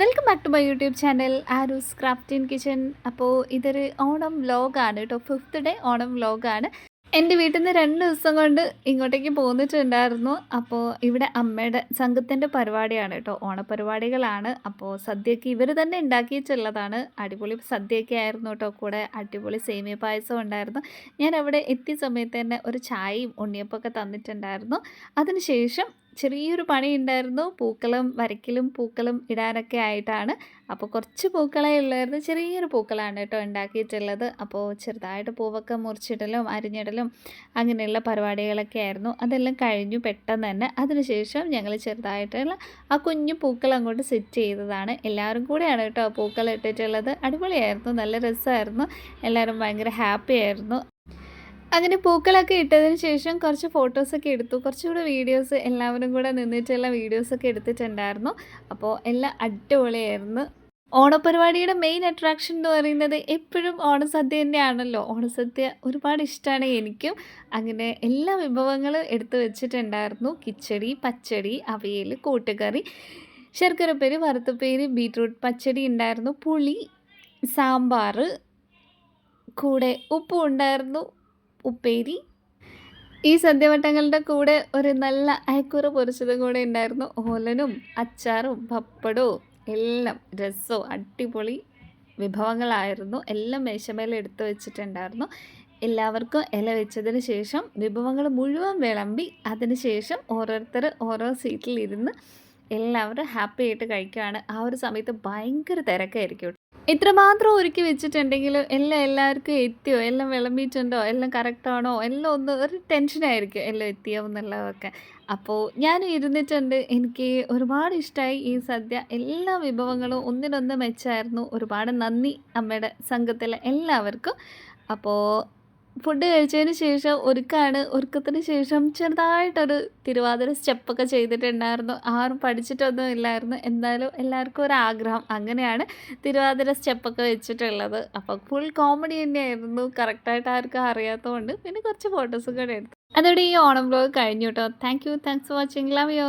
Welcome back to my YouTube channel Aarus craft in kitchen അപ്പോൾ ഇതൊരു ഓണം വ്ലോഗാണ് കേട്ടോ. ഫിഫ്ത്ത് ഡേ ഓണം വ്ലോഗാണ്. എന്റെ വീട്ടിൽ നിന്ന് രണ്ട് ദിവസം കൊണ്ട് ഇങ്ങോട്ടേക്ക് പോന്നിട്ടുണ്ടായിരുന്നു. അപ്പോൾ ഇവിടെ അമ്മയുടെ സംഘത്തിന്റെ പരിപാടിയാണ് കേട്ടോ. ഓണപരിപാടികളാണ്. അപ്പോൾ സദ്യയ്ക്ക് ഇവർ തന്നെ ഉണ്ടാക്കിയിട്ടുള്ളതാണ്. അടിപൊളി സദ്യയൊക്കെ ആയിരുന്നു കേട്ടോ. കൂടെ അടിപൊളി സേമിയ പായസം ഉണ്ടായിരുന്നു. ഞാൻ അവിടെ എത്തിയ സമയത്ത് തന്നെ ഒരു ചായയും ഉണ്ണിയപ്പമൊക്കെ തന്നിട്ടുണ്ടായിരുന്നു. അതിനുശേഷം ചെറിയൊരു പണി ഉണ്ടായിരുന്നു പൂക്കളും വരയ്ക്കലും പൂക്കളും ഇടാനൊക്കെ ആയിട്ടാണ്. അപ്പോൾ കുറച്ച് പൂക്കളേ ഉള്ളായിരുന്നു. ചെറിയൊരു പൂക്കളാണ് കേട്ടോ ഉണ്ടാക്കിയിട്ടുള്ളത്. അപ്പോൾ ചെറുതായിട്ട് പൂവൊക്കെ മുറിച്ചിടലും അരിഞ്ഞിടലും അങ്ങനെയുള്ള പരിപാടികളൊക്കെ ആയിരുന്നു. അതെല്ലാം കഴിഞ്ഞു പെട്ടെന്ന് തന്നെ. അതിനുശേഷം ഞങ്ങൾ ചെറുതായിട്ടുള്ള ആ കുഞ്ഞു പൂക്കൾ അങ്ങോട്ട് സെറ്റ് ചെയ്തതാണ്. എല്ലാവരും കൂടെയാണ് കേട്ടോ പൂക്കൾ ഇട്ടിട്ടുള്ളത്. അടിപൊളിയായിരുന്നു. നല്ല രസമായിരുന്നു. എല്ലാവരും ഭയങ്കര ഹാപ്പി ആയിരുന്നു. അങ്ങനെ പൂക്കളൊക്കെ ഇട്ടതിന് ശേഷം കുറച്ച് ഫോട്ടോസൊക്കെ എടുത്തു. കുറച്ചുകൂടെ വീഡിയോസ് എല്ലാവരും കൂടെ നിന്നിട്ടുള്ള വീഡിയോസൊക്കെ എടുത്തിട്ടുണ്ടായിരുന്നു. അപ്പോൾ എല്ലാം അടിപൊളിയായിരുന്നു. ഓണപരിപാടിയുടെ മെയിൻ അട്രാക്ഷൻ എന്ന് പറയുന്നത് എപ്പോഴും ഓണസദ്യ തന്നെയാണല്ലോ. ഓണസദ്യ ഒരുപാട് ഇഷ്ടമാണ് എനിക്കും. അങ്ങനെ എല്ലാ വിഭവങ്ങളും എടുത്തു വെച്ചിട്ടുണ്ടായിരുന്നു. കിച്ചടി പച്ചടി അവയൽ കൂട്ടുകറി ശർക്കരപ്പേര് വറുത്തപ്പേര് ബീട്രൂട്ട് പച്ചടി ഉണ്ടായിരുന്നു. പുളി സാമ്പാർ കൂടെ ഉപ്പും ഉണ്ടായിരുന്നു. ഉപ്പേരി. ഈ സദ്യവട്ടങ്ങളുടെ കൂടെ ഒരു നല്ല അയക്കുറ പൊരിച്ചതും കൂടെ ഉണ്ടായിരുന്നു. ഓലനും അച്ചാറും പപ്പടവും എല്ലാം രസവും അടിപൊളി വിഭവങ്ങളായിരുന്നു. എല്ലാം മേശമേല എടുത്തു വെച്ചിട്ടുണ്ടായിരുന്നു. എല്ലാവർക്കും ഇല വെച്ചതിന് ശേഷം വിഭവങ്ങൾ മുഴുവൻ വിളമ്പി അതിന് ശേഷം ഓരോരുത്തർ ഓരോ സീറ്റിലിരുന്ന് എല്ലാവരും ഹാപ്പി ആയിട്ട് കഴിക്കുകയാണ്. ആ ഒരു സമയത്ത് ഭയങ്കര തിരക്കായിരിക്കും ഇത്രമാത്രം ഒരുക്കി വെച്ചിട്ടുണ്ടെങ്കിൽ എല്ലാം എല്ലാവർക്കും എത്തിയോ? എല്ലാം വിളമ്പിയിട്ടുണ്ടോ? എല്ലാം കറക്റ്റാണോ? എല്ലാം ഒന്ന് ഒരു ടെൻഷനായിരിക്കും എല്ലാം എത്തിയോ എന്നുള്ളതൊക്കെ അപ്പോൾ ഞാൻ ഇരുന്നിട്ടുണ്ട്. എനിക്ക് ഒരുപാട് ഇഷ്ടമായി ഈ സദ്യ. എല്ലാ വിഭവങ്ങളും ഒന്നിനൊന്ന് മെച്ചമായിരുന്നു ഒരുപാട് നന്ദി അമ്മയുടെ സംഘത്തിലെ എല്ലാവർക്കും. അപ്പോൾ ഫുഡ് കഴിച്ചതിന് ശേഷം ഒരുക്കാണ്. ഒരുക്കത്തിന് ശേഷം ചെറുതായിട്ടൊരു തിരുവാതിര സ്റ്റെപ്പൊക്കെ ചെയ്തിട്ടുണ്ടായിരുന്നു. ആരും പഠിച്ചിട്ടൊന്നും ഇല്ലായിരുന്നു. എന്തായാലും എല്ലാവർക്കും ഒരു ആഗ്രഹം. അങ്ങനെയാണ് തിരുവാതിര സ്റ്റെപ്പൊക്കെ വെച്ചിട്ടുള്ളത്. അപ്പോൾ ഫുൾ കോമഡി തന്നെയായിരുന്നു. കറക്റ്റായിട്ട് ആർക്കും അറിയാത്തതുകൊണ്ട് പിന്നെ കുറച്ച് ഫോട്ടോസും കൂടെ എടുത്തു. അതോടെ ഈ ഓണം ബ്ലോഗ് കഴിഞ്ഞു കേട്ടോ thank you thanks for watching love you